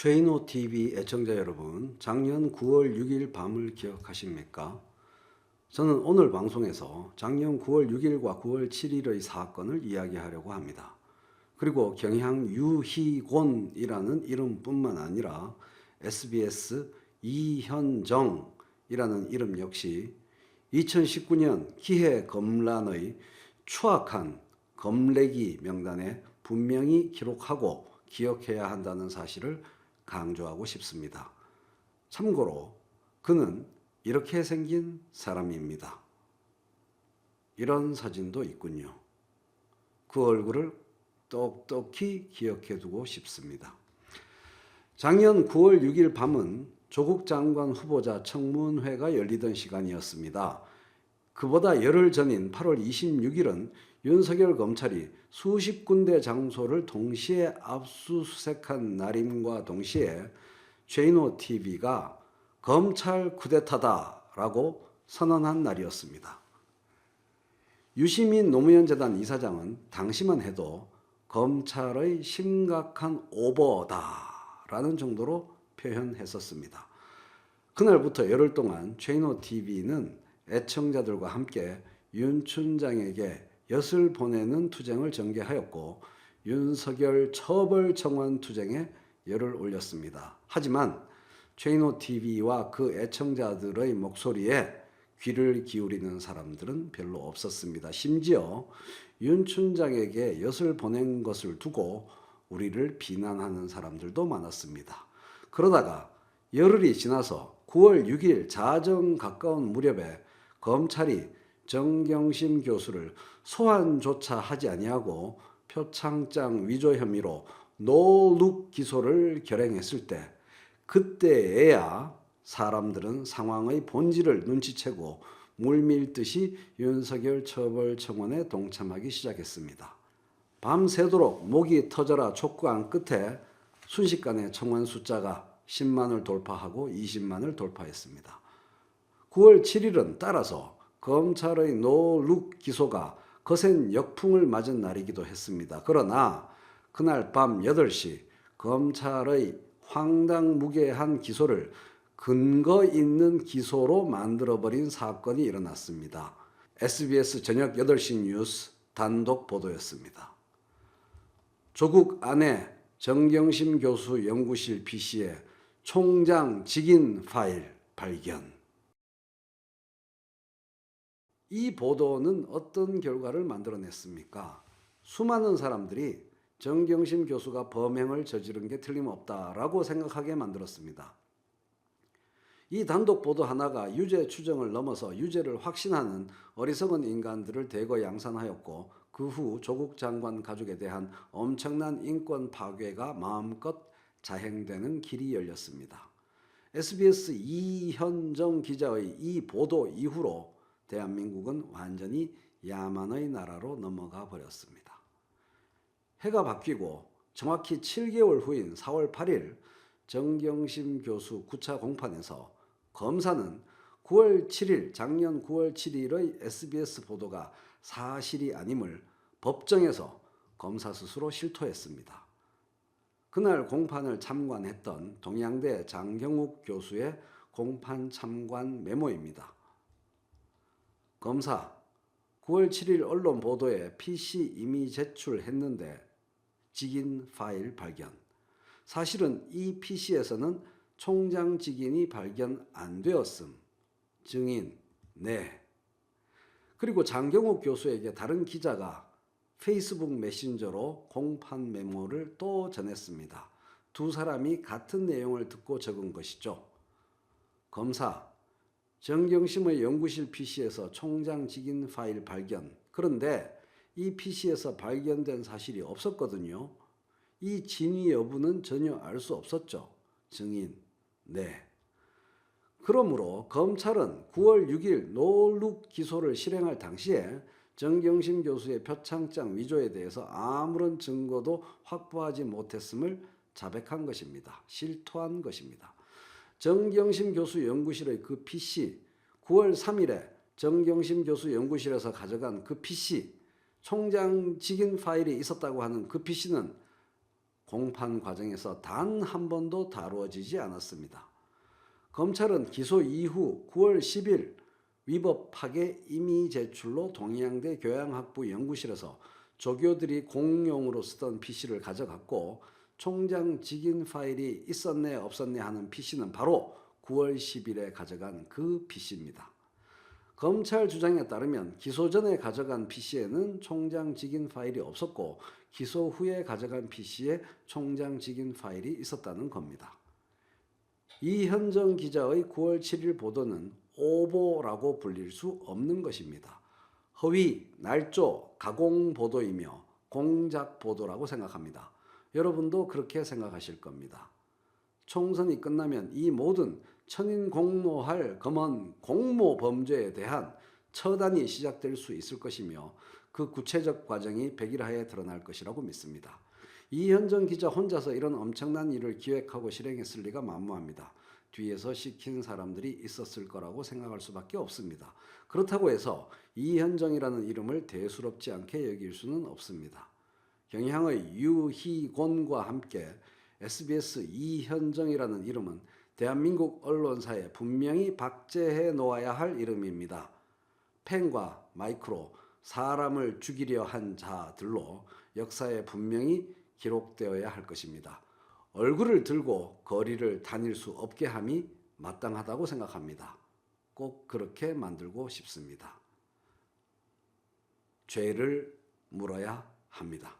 최인호 TV 애청자 여러분, 작년 9월 6일 밤을 기억하십니까? 저는 오늘 방송에서 작년 9월 6일과 9월 7일의 사건을 이야기하려고 합니다. 그리고 경향 유희곤이라는 이름뿐만 아니라 SBS 이현정이라는 이름 역시 2019년 기해 검란의 추악한 검래기 명단에 분명히 기록하고 기억해야 한다는 사실을 강조하고 싶습니다. 참고로 그는 이렇게 생긴 사람입니다. 이런 사진도 있군요. 그 얼굴을 똑똑히 기억해 두고 싶습니다. 작년 9월 6일 밤은 조국 장관 후보자 청문회가 열리던 시간이었습니다. 그보다 열흘 전인 8월 26일은 윤석열 검찰이 수십 군데 장소를 동시에 압수수색한 날임과 동시에 최인호 TV가 검찰 쿠데타다라고 선언한 날이었습니다. 유시민 노무현 재단 이사장은 당시만 해도 검찰의 심각한 오버다라는 정도로 표현했었습니다. 그날부터 열흘 동안 최인호 TV는 애청자들과 함께 윤 춘장에게 엿을 보내는 투쟁을 전개하였고 윤석열 처벌 청원 투쟁에 열을 올렸습니다. 하지만 최인호 TV와 그 애청자들의 목소리에 귀를 기울이는 사람들은 별로 없었습니다. 심지어 윤 춘장에게 엿을 보낸 것을 두고 우리를 비난하는 사람들도 많았습니다. 그러다가 열흘이 지나서 9월 6일 자정 가까운 무렵에 검찰이 정경심 교수를 소환조차 하지 아니하고 표창장 위조 혐의로 노룩 기소를 결행했을 때 그때에야 사람들은 상황의 본질을 눈치채고 물밀듯이 윤석열 처벌 청원에 동참하기 시작했습니다. 밤새도록 목이 터져라 촉구한 끝에 순식간에 청원 숫자가 10만을 돌파하고 20만을 돌파했습니다. 9월 7일은 따라서 검찰의 노룩 기소가 거센 역풍을 맞은 날이기도 했습니다. 그러나 그날 밤 8시 검찰의 황당무계한 기소를 근거 있는 기소로 만들어버린 사건이 일어났습니다. SBS 저녁 8시 뉴스 단독 보도였습니다. 조국 아내 정경심 교수 연구실 PC에 총장 직인 파일 발견. 이 보도는 어떤 결과를 만들어냈습니까? 수많은 사람들이 정경심 교수가 범행을 저지른 게 틀림없다라고 생각하게 만들었습니다. 이 단독 보도 하나가 유죄 추정을 넘어서 유죄를 확신하는 어리석은 인간들을 대거 양산하였고 그 후 조국 장관 가족에 대한 엄청난 인권 파괴가 마음껏 자행되는 길이 열렸습니다. SBS 이현정 기자의 이 보도 이후로 대한민국은 완전히 야만의 나라로 넘어가 버렸습니다. 해가 바뀌고 정확히 7개월 후인 4월 8일 정경심 교수 9차 공판에서 검사는 9월 7일 작년 9월 7일의 SBS 보도가 사실이 아님을 법정에서 검사 스스로 실토했습니다. 그날 공판을 참관했던 동양대 장경욱 교수의 공판 참관 메모입니다. 검사 9월 7일 언론 보도에 PC 이미 제출했는데 직인 파일 발견. 사실은 이 PC에서는 총장 직인이 발견 안 되었음. 증인 네. 그리고 장경욱 교수에게 다른 기자가 페이스북 메신저로 공판 메모를 또 전했습니다. 두 사람이 같은 내용을 듣고 적은 것이죠. 검사 정경심의 연구실 PC에서 총장 직인 파일 발견. 그런데 이 PC에서 발견된 사실이 없었거든요. 이 진위 여부는 전혀 알 수 없었죠. 증인. 네. 그러므로 검찰은 9월 6일 노룩 기소를 실행할 당시에 정경심 교수의 표창장 위조에 대해서 아무런 증거도 확보하지 못했음을 자백한 것입니다. 실토한 것입니다. 정경심 교수 연구실의 그 PC 9월 3일에 정경심 교수 연구실에서 가져간 그 PC 총장 직인 파일이 있었다고 하는 그 PC는 공판 과정에서 단 한 번도 다루어지지 않았습니다. 검찰은 기소 이후 9월 10일 위법 파괴 임의 제출로 동양대 교양학부 연구실에서 조교들이 공용으로 쓰던 PC를 가져갔고 총장 직인 파일이 있었네 없었네 하는 PC는 바로 9월 10일에 가져간 그 PC입니다. 검찰 주장에 따르면 기소 전에 가져간 PC에는 총장 직인 파일이 없었고 기소 후에 가져간 PC에 총장 직인 파일이 있었다는 겁니다. 이현정 기자의 9월 7일 보도는 오보라고 불릴 수 없는 것입니다. 허위, 날조, 가공 보도이며 공작 보도라고 생각합니다. 여러분도 그렇게 생각하실 겁니다. 총선이 끝나면 이 모든 천인 공노할 검언 공모 범죄에 대한 처단이 시작될 수 있을 것이며 그 구체적 과정이 백일하에 드러날 것이라고 믿습니다. 이현정 기자 혼자서 이런 엄청난 일을 기획하고 실행했을 리가 만무합니다. 뒤에서 시킨 사람들이 있었을 거라고 생각할 수밖에 없습니다. 그렇다고 해서 이현정이라는 이름을 대수롭지 않게 여길 수는 없습니다. 경향의 유희곤과 함께 SBS 이현정이라는 이름은 대한민국 언론사에 분명히 박제해 놓아야 할 이름입니다. 펜과 마이크로 사람을 죽이려 한 자들로 역사에 분명히 기록되어야 할 것입니다. 얼굴을 들고 거리를 다닐 수 없게 함이 마땅하다고 생각합니다. 꼭 그렇게 만들고 싶습니다. 죄를 물어야 합니다.